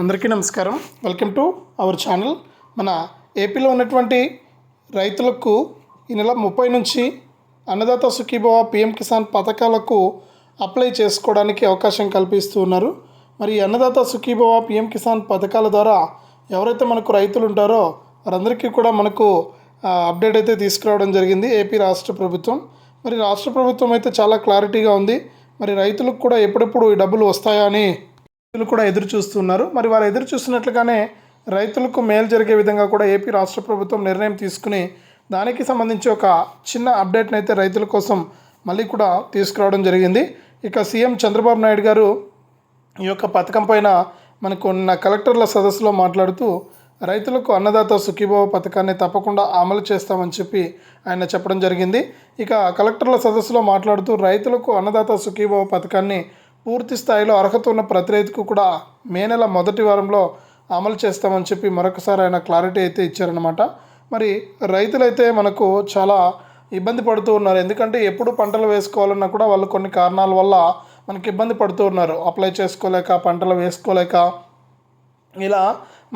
అందరికీ నమస్కారం. Welcome to our channel మన ఏపీలో ఉన్నటువంటి రైతులకు ఈ నెల ముప్పై నుంచి అన్నదాత సుఖీభవ పిఎం కిసాన్ పథకాలకు అప్లై చేసుకోవడానికి అవకాశం కల్పిస్తూ ఉన్నారు. మరి అన్నదాత సుఖీభవ పిఎం కిసాన్ పథకాల ద్వారా ఎవరైతే మనకు రైతులు ఉంటారో వారందరికీ కూడా మనకు అప్డేట్ అయితే తీసుకురావడం జరిగింది ఏపీ రాష్ట్ర ప్రభుత్వం. మరి రాష్ట్ర ప్రభుత్వం అయితే చాలా క్లారిటీగా ఉంది. మరి రైతులకు కూడా ఎప్పుడెప్పుడు ఈ డబ్బులు వస్తాయా అని రైతులు కూడా ఎదురు చూస్తున్నారు. మరి వారు ఎదురు చూస్తున్నట్లుగానే రైతులకు మేలు జరిగే విధంగా కూడా ఏపీ రాష్ట్ర ప్రభుత్వం నిర్ణయం తీసుకుని దానికి సంబంధించి ఒక చిన్న అప్డేట్ని అయితే రైతుల కోసం మళ్ళీ కూడా తీసుకురావడం జరిగింది. ఇక సీఎం చంద్రబాబు నాయుడు గారు ఈ యొక్క పథకం పైన మనకు ఉన్న కలెక్టర్ల సదస్సులో మాట్లాడుతూ రైతులకు అన్నదాత సుఖీభావ పథకాన్ని తప్పకుండా అమలు చేస్తామని చెప్పి ఆయన చెప్పడం జరిగింది. ఇక కలెక్టర్ల సదస్సులో మాట్లాడుతూ రైతులకు అన్నదాత సుఖీభావ పథకాన్ని పూర్తి స్థాయిలో అర్హత ఉన్న ప్రతి రైతుకు కూడా మే నెల మొదటి వారంలో అమలు చేస్తామని చెప్పి మరొకసారి ఆయన క్లారిటీ అయితే ఇచ్చారనమాట మరి రైతులైతే మనకు చాలా ఇబ్బంది పడుతూ ఉన్నారు. ఎందుకంటే ఎప్పుడు పంటలు వేసుకోవాలన్నా కూడా వాళ్ళు కొన్ని కారణాల వల్ల మనకి ఇబ్బంది పడుతూ ఉన్నారు. అప్లై చేసుకోలేక పంటలు వేసుకోలేక ఇలా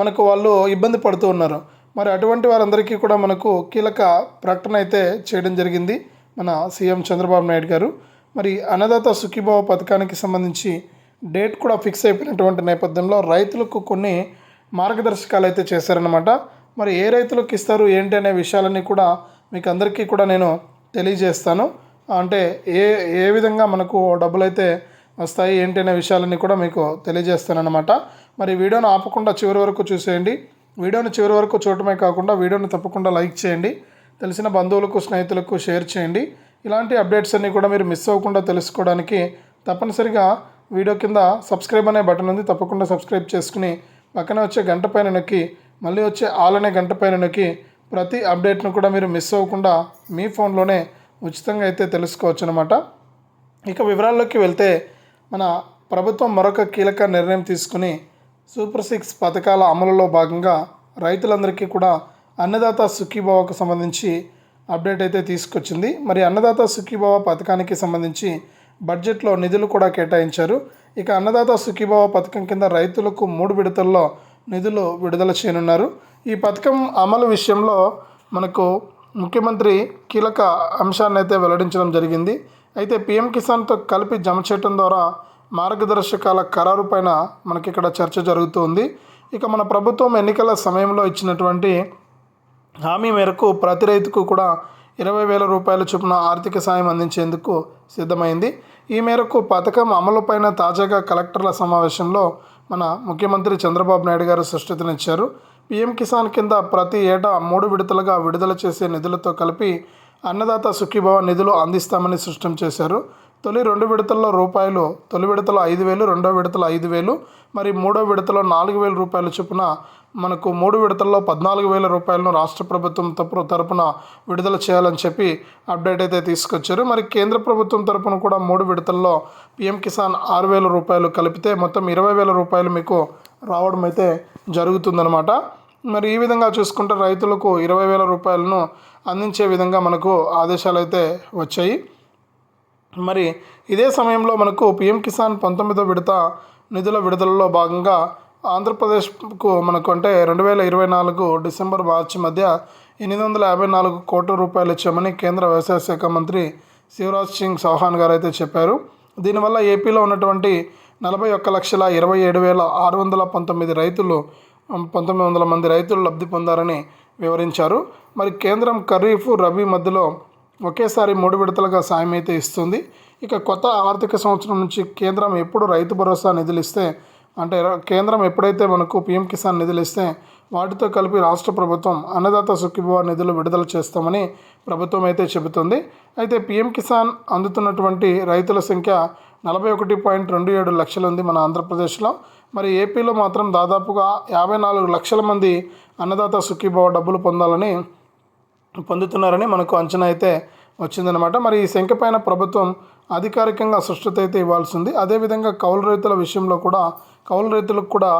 మనకు వాళ్ళు ఇబ్బంది పడుతూ ఉన్నారు. మరి అటువంటి వారందరికీ కూడా మనకు కీలక ప్రకటన అయితే చేయడం జరిగింది మన సీఎం చంద్రబాబు నాయుడు గారు. మరి అన్నదాత సుఖీభావ పథకానికి సంబంధించి డేట్ కూడా ఫిక్స్ అయిపోయినటువంటి నేపథ్యంలో రైతులకు కొన్ని మార్గదర్శకాలు అయితే చేశారనమాట మరి ఏ రైతులకు ఇస్తారు ఏంటి అనే విషయాలన్నీ కూడా మీకు అందరికీ కూడా నేను తెలియజేస్తాను. అంటే ఏ ఏ విధంగా మనకు డబ్బులు అయితే వస్తాయి ఏంటి అనే విషయాలన్నీ కూడా మీకు తెలియజేస్తానన్నమాట. మరి వీడియోను ఆపకుండా చివరి వరకు చూసేయండి. వీడియోని చివరి వరకు చూడటమే కాకుండా వీడియోని తప్పకుండా లైక్ చేయండి. తెలిసిన బంధువులకు స్నేహితులకు షేర్ చేయండి. ఇలాంటి అప్డేట్స్ అన్నీ కూడా మీరు మిస్ అవ్వకుండా తెలుసుకోవడానికి తప్పనిసరిగా వీడియో కింద సబ్స్క్రైబ్ అనే బటన్ ఉంది. తప్పకుండా సబ్స్క్రైబ్ చేసుకుని పక్కన వచ్చే గంట పైన నొక్కి మళ్ళీ వచ్చే ఆల్ అనే గంట పైన నొక్కి ప్రతి అప్డేట్ను కూడా మీరు మిస్ అవ్వకుండా మీ ఫోన్లోనే ఉచితంగా అయితే తెలుసుకోవచ్చు అనమాట ఇక వివరాల్లోకి వెళ్తే మన ప్రభుత్వం మరొక కీలక నిర్ణయం తీసుకుని సూపర్ సిక్స్ పథకాల అమలులో భాగంగా రైతులందరికీ కూడా అన్నదాత సుఖీభావకు సంబంధించి అప్డేట్ అయితే తీసుకొచ్చింది. మరి అన్నదాత సుఖీభావ పథకానికి సంబంధించి బడ్జెట్లో నిధులు కూడా కేటాయించారు. ఇక అన్నదాత సుఖీభావ పథకం కింద రైతులకు మూడు విడతల్లో నిధులు విడుదల చేయనున్నారు. ఈ పథకం అమలు విషయంలో మనకు ముఖ్యమంత్రి కీలక అంశాన్ని అయితే వెల్లడించడం జరిగింది. అయితే పిఎం కిసాన్తో కలిపి జమ చేయడం ద్వారా మార్గదర్శకాల ఖరారు పైన మనకి ఇక్కడ చర్చ జరుగుతుంది ఇక మన ప్రభుత్వం ఎన్నికల సమయంలో ఇచ్చినటువంటి హామీ మేరకు ప్రతి రైతుకు కూడా ఇరవై వేల రూపాయల చొప్పున ఆర్థిక సాయం అందించేందుకు సిద్ధమైంది. ఈ మేరకు పథకం అమలుపైన తాజాగా కలెక్టర్ల సమావేశంలో మన ముఖ్యమంత్రి చంద్రబాబు నాయుడు గారు స్పష్టతనిచ్చారు పీఎం కిసాన్ కింద ప్రతి ఏటా మూడు విడతలుగా విడుదల చేసే నిధులతో కలిపి అన్నదాత సుఖీభవ నిధులు అందిస్తామని స్పష్టం చేశారు. తొలి రెండు విడతల్లో రూపాయలు తొలి విడతలో ఐదు వేలు రెండో విడతలో ఐదు వేలు మరి మూడో విడతలో నాలుగు వేల రూపాయల చొప్పున మనకు మూడు విడతల్లో పద్నాలుగు వేల రూపాయలను రాష్ట్ర ప్రభుత్వం తప్పు తరపున విడుదల చేయాలని చెప్పి అప్డేట్ అయితే తీసుకొచ్చారు. మరి కేంద్ర ప్రభుత్వం తరపున కూడా మూడు విడతల్లో పిఎం కిసాన్ ఆరు వేల రూపాయలు కలిపితే మొత్తం ఇరవై వేల రూపాయలు మీకు రావడం అయితే జరుగుతుందన్నమాట. మరి ఈ విధంగా చూసుకుంటే రైతులకు ఇరవై వేల రూపాయలను అందించే విధంగా మనకు ఆదేశాలు అయితే వచ్చాయి. మరి ఇదే సమయంలో మనకు పిఎం కిసాన్ పంతొమ్మిదో విడత నిధుల విడుదలలో భాగంగా ఆంధ్రప్రదేశ్కు మనకు అంటే రెండు వేల ఇరవై నాలుగు డిసెంబర్ మార్చి మధ్య ఎనిమిది వందల యాభై నాలుగు కోట్ల రూపాయలు ఇచ్చామని కేంద్ర వ్యవసాయ శాఖ మంత్రి శివరాజ్ సింగ్ చౌహాన్ గారు అయితే చెప్పారు. దీనివల్ల ఏపీలో ఉన్నటువంటి నలభై ఒక్క లక్షల ఇరవై ఏడు వేల ఆరు వందల పంతొమ్మిది రైతులు పంతొమ్మిది వందల మంది రైతులు లబ్ధి పొందారని వివరించారు. మరి కేంద్రం ఖరీఫ్ రబీ మధ్యలో ఒకేసారి మూడు విడతలుగా సాయం అయితే ఇస్తుంది. ఇక కొత్త ఆర్థిక సంవత్సరం నుంచి కేంద్రం ఎప్పుడు రైతు భరోసా నిధులు ఇస్తే అంటే కేంద్రం ఎప్పుడైతే మనకు పీఎం కిసాన్ నిధులు ఇస్తే వాటితో కలిపి రాష్ట్ర ప్రభుత్వం అన్నదాత సుఖీభవ నిధులు విడుదల చేస్తామని ప్రభుత్వం అయితే చెబుతుంది. అయితే పీఎం కిసాన్ అందుతున్నటువంటి రైతుల సంఖ్య నలభై ఒకటి పాయింట్ రెండు ఏడు లక్షలు ఉంది మన ఆంధ్రప్రదేశ్లో. మరి ఏపీలో మాత్రం దాదాపుగా యాభై నాలుగు లక్షల మంది అన్నదాత సుఖీభవ డబ్బులు పొందాలని పొందుతున్నారని మనకు అంచనా అయితే వచ్చిందనమాట మరి ఈ సంఖ్య పైన ప్రభుత్వం అధికారికంగా స్పష్టత అయితే ఇవ్వాల్సింది అదేవిధంగా కౌలు రైతుల విషయంలో కూడా కౌలు రైతులకు కూడా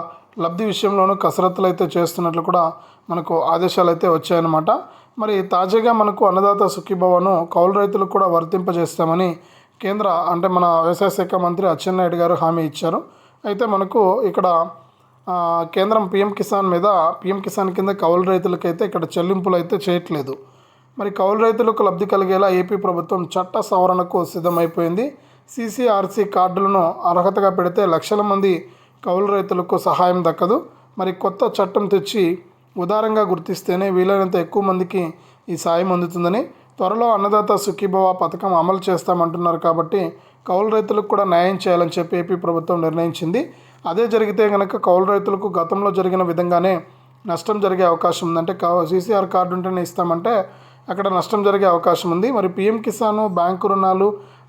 లబ్ధి విషయంలోనూ కసరత్తులు అయితే చేస్తున్నట్లు కూడా మనకు ఆదేశాలు అయితే వచ్చాయన్నమాట. మరి తాజాగా మనకు అన్నదాత సుఖీభవను కౌలు రైతులకు కూడా వర్తింపజేస్తామని కేంద్ర అంటే మన వ్యవసాయ శాఖ మంత్రి అచ్చెన్నాయుడు గారు హామీ ఇచ్చారు. అయితే మనకు ఇక్కడ కేంద్రం పిఎం కిసాన్ మీద పిఎం కిసాన్ కింద కౌలు రైతులకైతే ఇక్కడ చెల్లింపులు అయితే చేయట్లేదు. మరి కౌలు రైతులకు లబ్ధి కలిగేలా ఏపీ ప్రభుత్వం చట్ట సవరణకు సిద్ధమైపోయింది. సీసీఆర్సీ కార్డులను అర్హతగా పెడితే లక్షల మంది కౌలు రైతులకు సహాయం దక్కదు. మరి కొత్త చట్టం తెచ్చి ఉదారంగా గుర్తిస్తేనే వీలైనంత ఎక్కువ మందికి ఈ సాయం అందుతుందని త్వరలో అన్నదాత సుఖీభవ పథకం అమలు చేస్తామంటున్నారు కాబట్టి కౌలు రైతులకు కూడా న్యాయం చేయాలని చెప్పి ఏపీ ప్రభుత్వం నిర్ణయించింది. అదే జరిగితే కనుక కౌలు రైతులకు గతంలో జరిగిన విధంగానే నష్టం జరిగే అవకాశం ఉందంటే సీసీఆర్ కార్డు ఉంటేనే ఇస్తామంటే అక్కడ నష్టం జరిగే అవకాశం ఉంది. మరి పిఎం కిసాన్ బ్యాంకు రుణాలు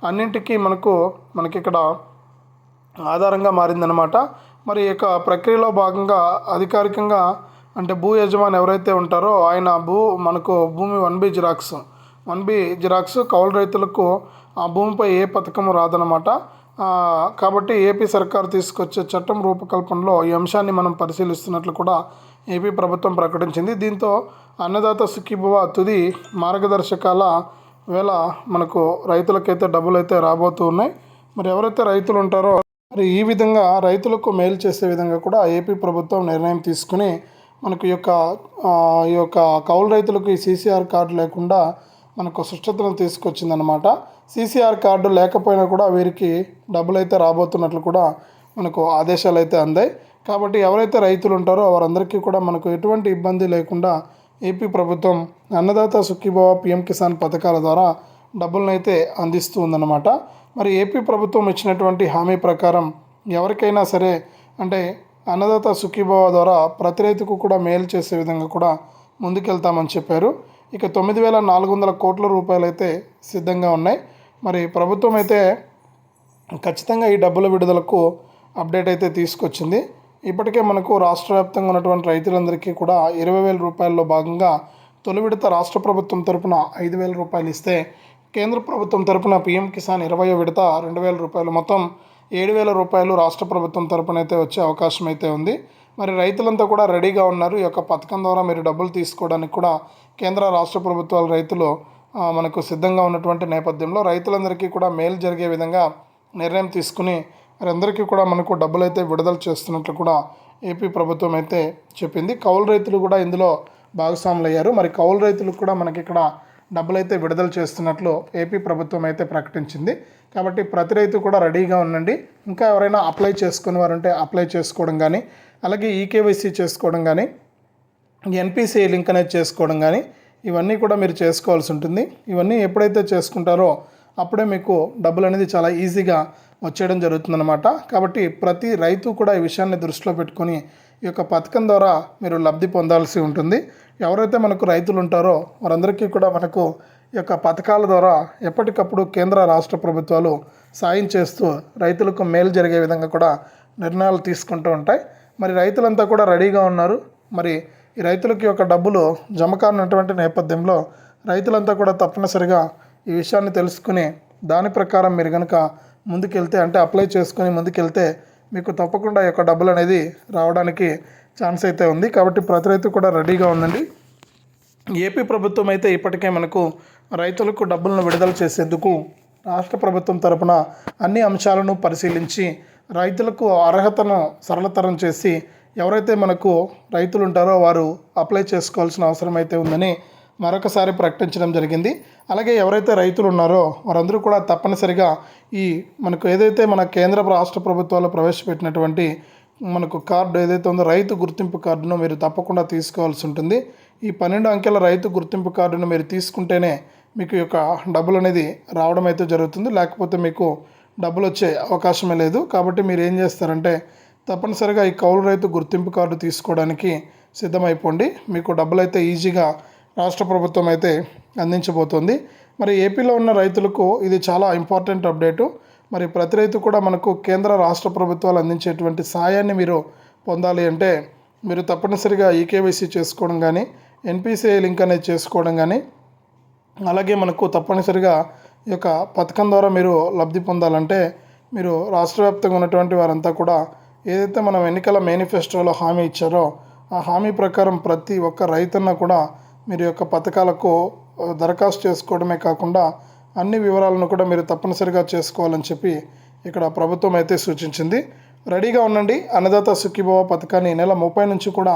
అన్నింటికీ మనకు మనకి ఇక్కడ ఆధారంగా మారిందనమాట మరి ఈ యొక్క ప్రక్రియలో భాగంగా అధికారికంగా అంటే భూ యజమాని ఎవరైతే ఉంటారో ఆయన భూ మనకు భూమి one B xerox. One B xerox కౌలు రైతులకు ఆ భూమిపై ఏ పథకం రాదనమాట కాబట్టి ఏపీ సర్కారు తీసుకొచ్చే చట్టం రూపకల్పనలో ఈ అంశాన్ని మనం పరిశీలిస్తున్నట్లు కూడా ఏపీ ప్రభుత్వం ప్రకటించింది. దీంతో అన్నదాత సుఖీభవ తుది మార్గదర్శకాల వేళ మనకు రైతులకైతే డబ్బులు అయితే రాబోతూ ఉన్నాయి. మరి ఎవరైతే రైతులు ఉంటారో మరి ఈ విధంగా రైతులకు మేలు చేసే విధంగా కూడా ఏపీ ప్రభుత్వం నిర్ణయం తీసుకుని మనకు ఈ యొక్క ఈ యొక్క కౌలు రైతులకు ఈ సీసీఆర్ కార్డు లేకుండా మనకు సుష్టతను తీసుకొచ్చిందనమాట సీసీఆర్ కార్డు లేకపోయినా కూడా వీరికి డబ్బులు అయితే రాబోతున్నట్లు కూడా మనకు ఆదేశాలు అయితే అందాయి. కాబట్టి ఎవరైతే రైతులు ఉంటారో వారందరికీ కూడా మనకు ఎటువంటి ఇబ్బంది లేకుండా ఏపీ ప్రభుత్వం అన్నదాత సుఖీభవ పిఎం కిసాన్ పథకాల ద్వారా డబ్బులనైతే అందిస్తూ ఉందన్నమాట మరి ఏపీ ప్రభుత్వం ఇచ్చినటువంటి హామీ ప్రకారం ఎవరికైనా సరే అంటే అన్నదాత సుఖీభావ ద్వారా ప్రతి రైతుకు కూడా మేలు చేసే విధంగా కూడా ముందుకెళ్తామని చెప్పారు. ఇక తొమ్మిది వేల నాలుగు వందల కోట్ల రూపాయలు అయితే సిద్ధంగా ఉన్నాయి. మరి ప్రభుత్వం అయితే ఖచ్చితంగా ఈ డబ్బుల విడుదలకు అప్డేట్ అయితే తీసుకొచ్చింది. ఇప్పటికే మనకు రాష్ట్ర వ్యాప్తంగా ఉన్నటువంటి రైతులందరికీ కూడా ఇరవై వేల రూపాయల్లో భాగంగా తొలి విడత రాష్ట్ర ప్రభుత్వం తరపున ఐదు వేల రూపాయలు ఇస్తే కేంద్ర ప్రభుత్వం తరపున పీఎం కిసాన్ ఇరవై విడత రెండు వేల రూపాయలు మొత్తం ఏడు వేల రూపాయలు రాష్ట్ర ప్రభుత్వం తరపున అయితే వచ్చే అవకాశం అయితే ఉంది. మరి రైతులంతా కూడా రెడీగా ఉన్నారు. ఈ యొక్క పథకం ద్వారా మీరు డబ్బులు తీసుకోవడానికి కూడా కేంద్ర రాష్ట్ర ప్రభుత్వాల రైతులు మనకు సిద్ధంగా ఉన్నటువంటి నేపథ్యంలో రైతులందరికీ కూడా మేలు జరిగే విధంగా నిర్ణయం తీసుకుని వారందరికీ కూడా మనకు డబ్బులు అయితే విడుదల చేస్తున్నట్లు కూడా ఏపీ ప్రభుత్వం అయితే చెప్పింది. కౌలు రైతులు కూడా ఇందులో భాగస్వాములు అయ్యారు మరి కౌలు రైతులకు కూడా మనకి ఇక్కడ డబ్బులు అయితే విడుదల చేస్తున్నట్లు ఏపీ ప్రభుత్వం అయితే ప్రకటించింది. కాబట్టి ప్రతి రైతు కూడా రెడీగా ఉండండి. ఇంకా ఎవరైనా అప్లై చేసుకుని వారు ఉంటే అప్లై చేసుకోవడం కానీ అలాగే ఈకేవైసీ చేసుకోవడం కానీ ఎన్పిసిఐ లింక్ అనేది చేసుకోవడం కానీ ఇవన్నీ కూడా మీరు చేసుకోవాల్సి ఉంటుంది. ఇవన్నీ ఎప్పుడైతే చేసుకుంటారో అప్పుడే మీకు డబ్బులు అనేది చాలా ఈజీగా వచ్చేయడం జరుగుతుందన్నమాట. కాబట్టి ప్రతి రైతు కూడా ఈ విషయాన్ని దృష్టిలో పెట్టుకొని ఈ యొక్క పథకం ద్వారా మీరు లబ్ధి పొందాల్సి ఉంటుంది. ఎవరైతే మనకు రైతులు ఉంటారో వారందరికీ కూడా మనకు ఈ యొక్క పథకాల ద్వారా ఎప్పటికప్పుడు కేంద్ర రాష్ట్ర ప్రభుత్వాలు సాయం చేస్తూ రైతులకు మేలు జరిగే విధంగా కూడా నిర్ణయాలు తీసుకుంటూ ఉంటాయి. మరి రైతులంతా కూడా రెడీగా ఉన్నారు. మరి ఈ రైతులకి యొక్క డబ్బులు జమ కానటువంటి నేపథ్యంలో రైతులంతా కూడా తప్పనిసరిగా ఈ విషయాన్ని తెలుసుకుని దాని ప్రకారం మీరు కనుక ముందుకెళ్తే అంటే అప్లై చేసుకుని ముందుకెళ్తే మీకు తప్పకుండా యొక్క డబ్బులు అనేది రావడానికి ఛాన్స్ అయితే ఉంది. కాబట్టి ప్రతి రైతు కూడా రెడీగా ఉందండి ఏపీ ప్రభుత్వం అయితే ఇప్పటికే మనకు రైతులకు డబ్బులను విడుదల చేసేందుకు రాష్ట్ర ప్రభుత్వం తరపున అన్ని అంశాలను పరిశీలించి రైతులకు అర్హతను సరళతరం చేసి ఎవరైతే మనకు రైతులు ఉంటారో వారు అప్లై చేసుకోవాల్సిన అవసరం అయితే ఉందని మరొకసారి ప్రకటించడం జరిగింది. అలాగే ఎవరైతే రైతులు ఉన్నారో వారందరూ కూడా తప్పనిసరిగా ఈ మనకు ఏదైతే మన కేంద్ర రాష్ట్ర ప్రభుత్వాలు ప్రవేశపెట్టినటువంటి మనకు కార్డు ఏదైతే ఉందో రైతు గుర్తింపు కార్డును మీరు తప్పకుండా తీసుకోవాల్సి ఉంటుంది. ఈ పన్నెండు అంకెల రైతు గుర్తింపు కార్డును మీరు తీసుకుంటేనే మీకు యొక్క డబ్బులు అనేది రావడం అయితే జరుగుతుంది. లేకపోతే మీకు డబ్బులు వచ్చే అవకాశమే లేదు. కాబట్టి మీరు ఏం చేస్తారంటే తప్పనిసరిగా ఈ కౌలు రైతు గుర్తింపు కార్డు తీసుకోవడానికి సిద్ధమైపోండి. మీకు డబ్బులు అయితే ఈజీగా రాష్ట్ర ప్రభుత్వం అయితే అందించబోతోంది. మరి ఏపీలో ఉన్న రైతులకు ఇది చాలా ఇంపార్టెంట్ అప్డేటు. మరి ప్రతి రైతు కూడా మనకు కేంద్ర రాష్ట్ర ప్రభుత్వాలు అందించేటువంటి సాయాన్ని మీరు పొందాలి అంటే మీరు తప్పనిసరిగా ఈకేవైసీ చేసుకోవడం కానీ ఎన్పిసిఐ లింక్ అనేది చేసుకోవడం కానీ అలాగే మనకు తప్పనిసరిగా ఈ యొక్క పథకం ద్వారా మీరు లబ్ధి పొందాలంటే మీరు రాష్ట్ర వ్యాప్తంగా ఉన్నటువంటి వారంతా కూడా ఏదైతే మనం ఎన్నికల మేనిఫెస్టోలో హామీ ఇచ్చారో ఆ హామీ ప్రకారం ప్రతి ఒక్క రైతన్న కూడా మీరు యొక్క పథకాలకు దరఖాస్తు చేసుకోవడమే కాకుండా అన్ని వివరాలను కూడా మీరు తప్పనిసరిగా చేసుకోవాలని చెప్పి ఇక్కడ ప్రభుత్వం అయితే సూచించింది. రెడీగా ఉండండి. అన్నదాత సుఖీభవ పథకాన్ని నెల ముప్పై నుంచి కూడా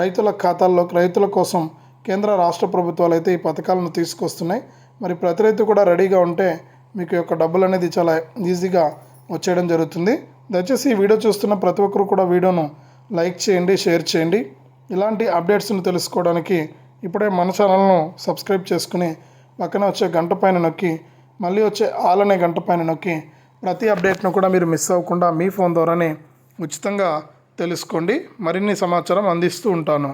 రైతుల ఖాతాల్లో రైతుల కోసం కేంద్ర రాష్ట్ర ప్రభుత్వాలు అయితే ఈ పథకాలను తీసుకొస్తున్నాయి. మరి ప్రతి రైతు కూడా రెడీగా ఉంటే మీకు యొక్క డబ్బులు అనేది చాలా ఈజీగా వచ్చేయడం జరుగుతుంది. దయచేసి ఈ వీడియో చూస్తున్న ప్రతి ఒక్కరు కూడా వీడియోను లైక్ చేయండి షేర్ చేయండి. ఇలాంటి అప్డేట్స్ను తెలుసుకోవడానికి ఇప్పుడే మన ఛానల్ను సబ్స్క్రైబ్ చేసుకుని పక్కన వచ్చే గంట పైన నొక్కి మళ్ళీ వచ్చే ఆల్ అనే గంట పైన నొక్కి ప్రతి అప్డేట్ను కూడా మీరు మిస్ అవ్వకుండా మీ ఫోన్ ద్వారానే ఉచితంగా తెలుసుకోండి. మరిన్ని సమాచారం అందిస్తూ ఉంటాను.